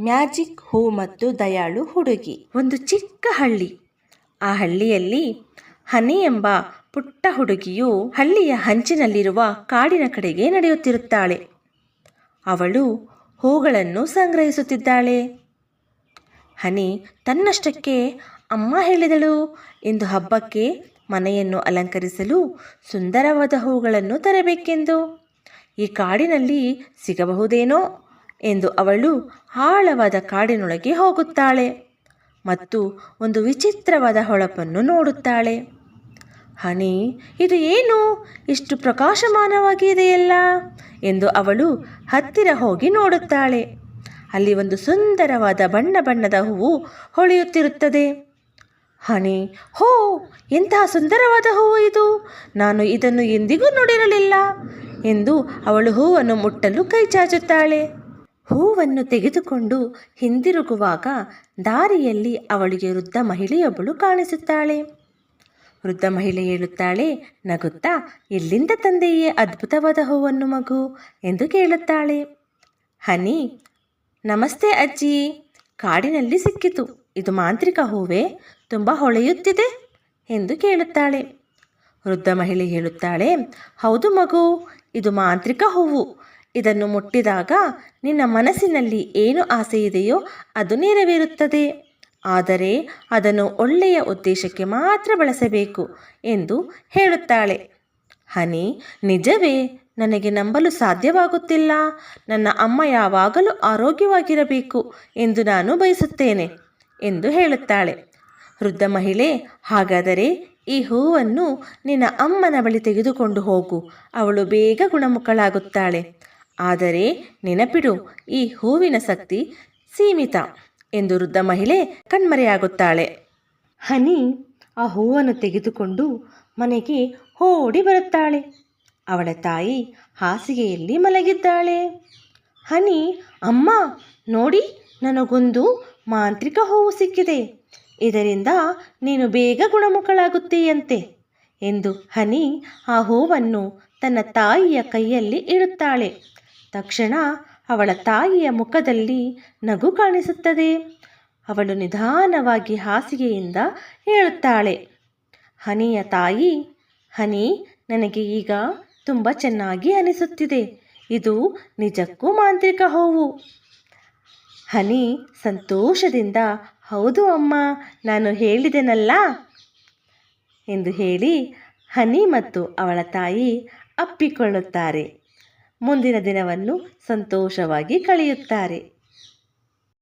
Magic, ಹೂ ಮತ್ತು ದಯಾಳು ಹುಡುಗಿ. ಒಂದು ಚಿಕ್ಕ ಹಳ್ಳಿ. ಆ ಹಳ್ಳಿಯಲ್ಲಿ ಹನಿ ಎಂಬ ಪುಟ್ಟ ಹುಡುಗಿಯು ಹಳ್ಳಿಯ ಹಂಚಿನಲ್ಲಿರುವ ಕಾಡಿನ ಕಡೆಗೆ ನಡೆಯುತ್ತಿರುತ್ತಾಳೆ. ಅವಳು ಹೂಗಳನ್ನು ಸಂಗ್ರಹಿಸುತ್ತಿದ್ದಾಳೆ. ಹನಿ, ತನ್ನಷ್ಟಕ್ಕೆ ಅಮ್ಮ ಹೇಳಿದಳು. ಎಂದು ಹಬ್ಬಕ್ಕೆ ಮನೆಯನ್ನು ಅಲಂಕರಿಸಲು ಸುಂದರವಾದ ಹೂಗಳನ್ನು ತರಬೇಕೆಂದು. ಈ ಕಾಡಿನಲ್ಲಿ ಸಿಗಬಹುದೇನೋ? ಎಂದು ಅವಳು ಆಳವಾದ ಕಾಡಿನೊಳಗೆ ಹೋಗುತ್ತಾಳೆ ಮತ್ತು ಒಂದು ವಿಚಿತ್ರವಾದ ಹೊಳಪನ್ನು ನೋಡುತ್ತಾಳೆ. ಹನಿ, ಇದು ಏನು? ಇಷ್ಟು ಪ್ರಕಾಶಮಾನವಾಗಿದೆಯಲ್ಲ ಎಂದು ಅವಳು ಹತ್ತಿರ ಹೋಗಿ ನೋಡುತ್ತಾಳೆ. ಅಲ್ಲಿ ಒಂದು ಸುಂದರವಾದ ಬಣ್ಣ ಬಣ್ಣದ ಹೂವು ಹೊಳೆಯುತ್ತಿರುತ್ತದೆ. ಹನಿ, ಹೋ ಎಂತಹ ಸುಂದರವಾದ ಹೂವು ಇದು. ನಾನು ಇದನ್ನು ಎಂದಿಗೂ ನೋಡಿರಲಿಲ್ಲ ಎಂದು ಅವಳು ಹೂವನ್ನು ಮುಟ್ಟಲು ಕೈ ಚಾಚುತ್ತಾಳೆ. ಹೂವನ್ನು ತೆಗೆದುಕೊಂಡು ಹಿಂದಿರುಗುವಾಗ ದಾರಿಯಲ್ಲಿ ಅವಳಿಗೆ ವೃದ್ಧ ಮಹಿಳೆಯೊಬ್ಬಳು ಕಾಣಿಸುತ್ತಾಳೆ. ವೃದ್ಧ ಮಹಿಳೆ ಹೇಳುತ್ತಾಳೆ, ನಗುತ್ತಾ ಎಲ್ಲಿಂದ ತಂದೆಯೇ ಅದ್ಭುತವಾದ ಹೂವನ್ನು ಮಗು ಎಂದು ಕೇಳುತ್ತಾಳೆ. ಹನಿ, ನಮಸ್ತೆ ಅಜ್ಜಿ. ಕಾಡಿನಲ್ಲಿ ಸಿಕ್ಕಿತು. ಇದು ಮಾಂತ್ರಿಕ ಹೂವೇ? ತುಂಬ ಹೊಳೆಯುತ್ತಿದೆ ಎಂದು ಕೇಳುತ್ತಾಳೆ. ವೃದ್ಧ ಮಹಿಳೆ ಹೇಳುತ್ತಾಳೆ, ಹೌದು ಮಗು, ಇದು ಮಾಂತ್ರಿಕ ಹೂವು. ಇದನ್ನು ಮುಟ್ಟಿದಾಗ ನಿನ್ನ ಮನಸ್ಸಿನಲ್ಲಿ ಏನು ಆಸೆ ಇದೆಯೋ ಅದು ನೆರವೇರುತ್ತದೆ. ಆದರೆ ಅದನ್ನು ಒಳ್ಳೆಯ ಉದ್ದೇಶಕ್ಕೆ ಮಾತ್ರ ಬಳಸಬೇಕು ಎಂದು ಹೇಳುತ್ತಾಳೆ. ಹನಿ, ನಿಜವೇ ನನಗೆ ನಂಬಲು ಸಾಧ್ಯವಾಗುತ್ತಿಲ್ಲ. ನನ್ನ ಅಮ್ಮ ಯಾವಾಗಲೂ ಆರೋಗ್ಯವಾಗಿರಬೇಕು ಎಂದು ನಾನು ಬಯಸುತ್ತೇನೆ ಎಂದು ಹೇಳುತ್ತಾಳೆ. ವೃದ್ಧ ಮಹಿಳೆ, ಹಾಗಾದರೆ ಈ ಹೂವನ್ನು ನಿನ್ನ ಅಮ್ಮನ ಬಳಿ ತೆಗೆದುಕೊಂಡು ಹೋಗು. ಅವಳು ಬೇಗ ಗುಣಮುಖಳಾಗುತ್ತಾಳೆ. ಆದರೆ ನೆನಪಿಡು, ಈ ಹೂವಿನ ಶಕ್ತಿ ಸೀಮಿತ ಎಂದು ವೃದ್ಧ ಮಹಿಳೆ ಕಣ್ಮರೆಯಾಗುತ್ತಾಳೆ. ಹನಿ ಆ ಹೂವನ್ನು ತೆಗೆದುಕೊಂಡು ಮನೆಗೆ ಓಡಿ ಬರುತ್ತಾಳೆ. ಅವಳ ತಾಯಿ ಹಾಸಿಗೆಯಲ್ಲಿ ಮಲಗಿದ್ದಾಳೆ. ಹನಿ, ಅಮ್ಮ, ನೋಡಿ, ನನಗೊಂದು ಮಾಂತ್ರಿಕ ಹೂವು ಸಿಕ್ಕಿದೆ. ಇದರಿಂದ ನೀನು ಬೇಗ ಗುಣಮುಖಳಾಗುತ್ತೀಯಂತೆ ಎಂದು ಹನಿ ಆ ಹೂವನ್ನು ತನ್ನ ತಾಯಿಯ ಕೈಯಲ್ಲಿ ಇಡುತ್ತಾಳೆ. ತಕ್ಷಣ ಅವಳ ತಾಯಿಯ ಮುಖದಲ್ಲಿ ನಗು ಕಾಣಿಸುತ್ತದೆ. ಅವಳು ನಿಧಾನವಾಗಿ ಹಾಸಿಗೆಯಿಂದ ಹೇಳುತ್ತಾಳೆ, ಹನಿಯ ತಾಯಿ, ಹನಿ, ನನಗೆ ಈಗ ತುಂಬ ಚೆನ್ನಾಗಿ ಅನಿಸುತ್ತಿದೆ. ಇದು ನಿಜಕ್ಕೂ ಮಾಂತ್ರಿಕ ಹೋವು. ಹನಿ, ಸಂತೋಷದಿಂದ ಹೌದು ಅಮ್ಮ, ನಾನು ಹೇಳಿದೆನಲ್ಲ? ಎಂದು ಹೇಳಿ ಹನಿ ಮತ್ತು ಅವಳ ತಾಯಿ ಅಪ್ಪಿಕೊಳ್ಳುತ್ತಾರೆ. ಮುಂದಿನ ದಿನವನ್ನು ಸಂತೋಷವಾಗಿ ಕಳೆಯುತ್ತಾರೆ.